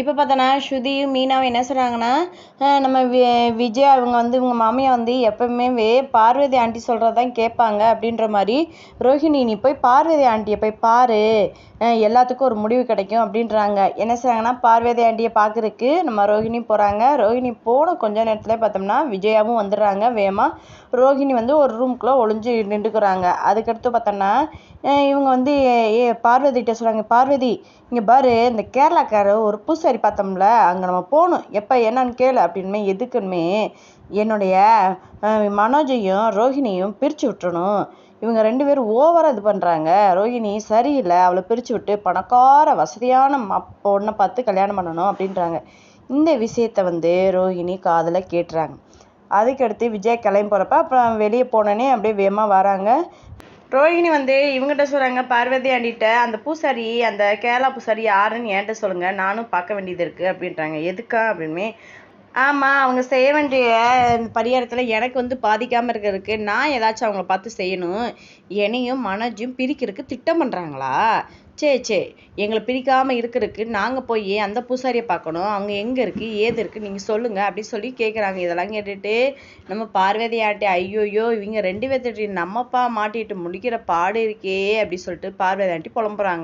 இப்போ பார்த்தோன்னா ஸ்ருதியும் மீனாவும் என்ன சொல்கிறாங்கன்னா நம்ம வி விஜய் அவங்க வந்து இவங்க மாமியா வந்து எப்பவுமே பார்வதி ஆண்டி சொல்கிறது தான் கேட்பாங்க அப்படின்ற மாதிரி ரோஹிணி நீ போய் பார்வதி ஆண்டியை போய் பாரு. எல்லாத்துக்கும் ஒரு முடிவு கிடைக்கும் அப்படின்றாங்க. என்ன செய்கிறாங்கன்னா பார்வதி ஆண்டியை பார்க்குறதுக்கு நம்ம ரோஹிணி போகிறாங்க ரோஹிணி போன கொஞ்ச நேரத்தில் பார்த்தோம்னா விஜயாவும் வந்துடுறாங்க வேகமாக ரோஹிணி வந்து ஒரு ரூம்குள்ளே ஒளிஞ்சு நின்றுக்கிறாங்க. அதுக்கடுத்து பார்த்தோன்னா இவங்க வந்து ஏ பார்வதிகிட்ட சொல்கிறாங்க பார்வதி இங்கே பாரு இந்த கேரளாக்காரர் ஒரு சரி பார்த்தோம்ல அங்கே நம்ம போகணும். எப்போ என்னன்னு கேளு அப்படின்மே எதுக்குமே என்னுடைய மனோஜையும் ரோஹிணியும் பிரித்து விட்டுறணும். இவங்க ரெண்டு பேரும் ஓவராக இது பண்ணுறாங்க ரோஹிணி சரியில்லை அவளை பிரித்து விட்டு பணக்கார வசதியான பொண்ணை பார்த்து கல்யாணம் பண்ணணும் அப்படின்றாங்க. இந்த விஷயத்த வந்து ரோஹிணி காதில் கேட்டுறாங்க. அதுக்கடுத்து விஜய் கிளம்பி போகிறப்ப அப்புறம் வெளியே போனோன்னே அப்படியே வேகமாக வராங்க. ரோஹிணி வந்து இவங்ககிட்ட சொல்கிறாங்க பார்வதி ஆண்டிகிட்ட அந்த பூசாரி அந்த கேரளா பூசாரி யாருன்னு என்கிட்ட சொல்லுங்கள் நானும் பார்க்க வேண்டியது இருக்குது அப்படின்றாங்க. எதுக்கா? அப்படின்னு. ஆமாம் அவங்க செய்ய வேண்டிய பரிகாரத்தில் எனக்கு வந்து பாதிக்காமல் இருக்கிறதுக்கு நான் ஏதாச்சும் அவங்கள பார்த்து செய்யணும். என்னையும் மனோஜையும் பிரிக்கிறதுக்கு திட்டம் பண்ணுறாங்களா சரி சரி எங்களை பிரிக்காமல் இருக்கிறதுக்கு நாங்கள் போய் அந்த பூசாரியை பார்க்கணும்? அவங்க எங்கே இருக்குது ஏது இருக்குது நீங்கள் சொல்லுங்கள் அப்படின்னு சொல்லி கேட்குறாங்க இதெல்லாம் கேட்டுட்டு நம்ம பார்வதி ஐயோயோ இவங்க ரெண்டு பேர்த்திட்டையும் நம்மப்பா மாட்டிட்டு முடிக்கிற பாடு இருக்கே அப்படி சொல்லிட்டு பார்வதி ஆண்டி புலம்புறாங்க.